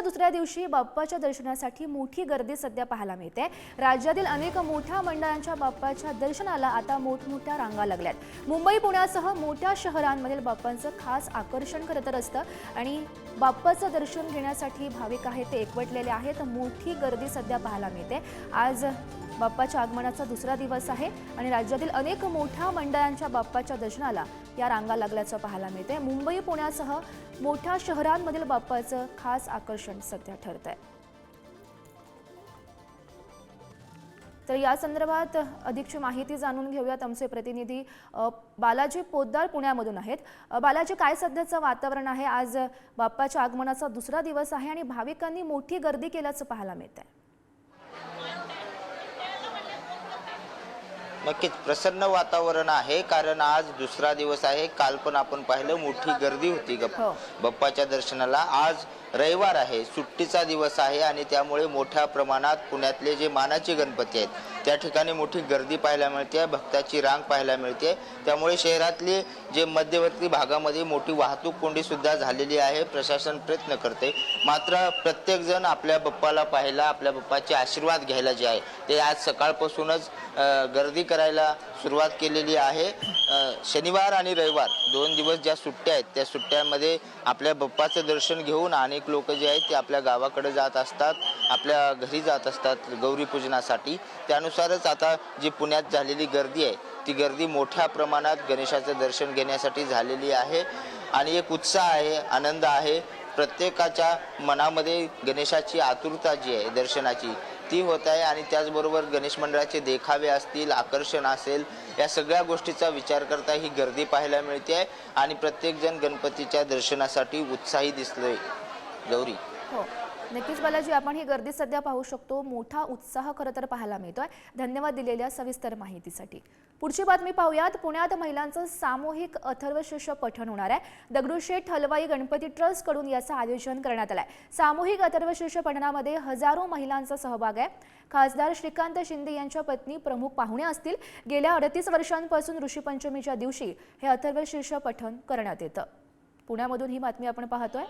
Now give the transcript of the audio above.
महिन्याच्या दुसऱ्या दिवशी बाप्पाच्या दर्शनासाठी मोठी गर्दी सध्या पाहायला मिळते. राज्यातील अनेक मोठ्या मंडळांच्या बाप्पाच्या दर्शनाला आता मोठमोठ्या रांगा लागल्यात. मुंबई पुण्यासह मोठ्या शहरांमधील बाप्पांचं खास आकर्षण खरं तर असतं आणि बाप्पाचं दर्शन घेण्यासाठी भाविक आहेत ते एकवटलेले आहेत. मोठी गर्दी सध्या पाहायला मिळते. आज बाप्पाच्या आगमनाचा दुसरा दिवस आहे आणि राज्यातील अनेक मोठ्या मंडळांच्या बाप्पाच्या दर्शनाला या रांगा लागल्याचं पाहायला मिळते मुंबई पुण्यासह मोठ्या शहरांमधील बाप्पाचं खास आकर्षण सध्या ठरत आहे तर या संदर्भात अधिकची माहिती जाणून घेऊयात आमचे प्रतिनिधी बालाजी पोद्दार पुण्यामधून आहेत. बालाजी काय सध्याचं वातावरण आहे? आज बाप्पाच्या आगमनाचा दुसरा दिवस आहे आणि भाविकांनी मोठी गर्दी केल्याचं पाहायला मिळत आहे नक्कीच प्रसन्न वातावरण आहे कारण आज दुसरा दिवस आहे. काल पण आपण पाहिलं मोठी गर्दी होती गप- हो. बाप्पाच्या दर्शनाला आज रविवार आहे. सुट्टीचा दिवस आहे आणि त्यामुळे मोठ्या प्रमाणात पुण्यातले जे मानाचे गणपती आहेत त्या ठिकाणी मोठी गर्दी पाहायला मिळते भक्ताची रांग पाहायला मिळते. त्यामुळे शहरातले जे मध्यवर्ती भागामध्ये मोठी वाहतूक कोंडीसुद्धा झालेली आहे प्रशासन प्रयत्न करते. मात्र प्रत्येकजण आपल्या बाप्पाला पाहायला आपल्या बाप्पाचे आशीर्वाद घ्यायला जे आहे ते आज सकाळपासूनच गर्दी करायला सुरुवात केलेली आहे. शनिवार आणि रविवार दोन दिवस ज्या सुट्ट्या आहेत त्या सुट्ट्यांमध्ये आपल्या बाप्पाचं दर्शन घेऊन अनेक लोक जे आहेत ते आपल्या गावाकडे जात असतात आपल्या घरी जात असतात गौरीपूजनासाठी त्यानुसार त्यानुसारच आता जी पुण्यात झालेली गर्दी आहे ती गर्दी मोठ्या प्रमाणात गणेशाचं दर्शन घेण्यासाठी झालेली आहे. आणि एक उत्साह आहे आनंद आहे. प्रत्येकाच्या मनामध्ये गणेशाची आतुरता जी आहे दर्शनाची ती होत आहे. आणि त्याचबरोबर गणेश मंडळाचे देखावे असतील आकर्षण असेल या सगळ्या गोष्टीचा विचार करता ही गर्दी पाहायला मिळते. आहे आणि प्रत्येकजण गणपतीच्या दर्शनासाठी उत्साही दिसलोय गौरी. हो. नक्कीच बालाजी आपण ही गर्दी सध्या पाहू शकतो. मोठा उत्साह खरं तर पाहायला मिळतोय. धन्यवाद दिलेल्या सविस्तर माहितीसाठी. पुढची बातमी पाहूयात. पुण्यात महिलांचं सामूहिक अथर्वशीर्ष पठण होणार आहे. दगडूशेठ हलवाई गणपती ट्रस्टकडून याचं आयोजन करण्यात आलंय. सामूहिक अथर्वशीर्ष पठणामध्ये हजारो महिलांचा सहभाग आहे. खासदार श्रीकांत शिंदे यांच्या पत्नी प्रमुख पाहुणे असतील. गेल्या अडतीस वर्षांपासून ऋषीपंचमीच्या दिवशी हे अथर्वशीर्ष पठण करण्यात येतं. पुण्यामधून ही बातमी आपण पाहतोय.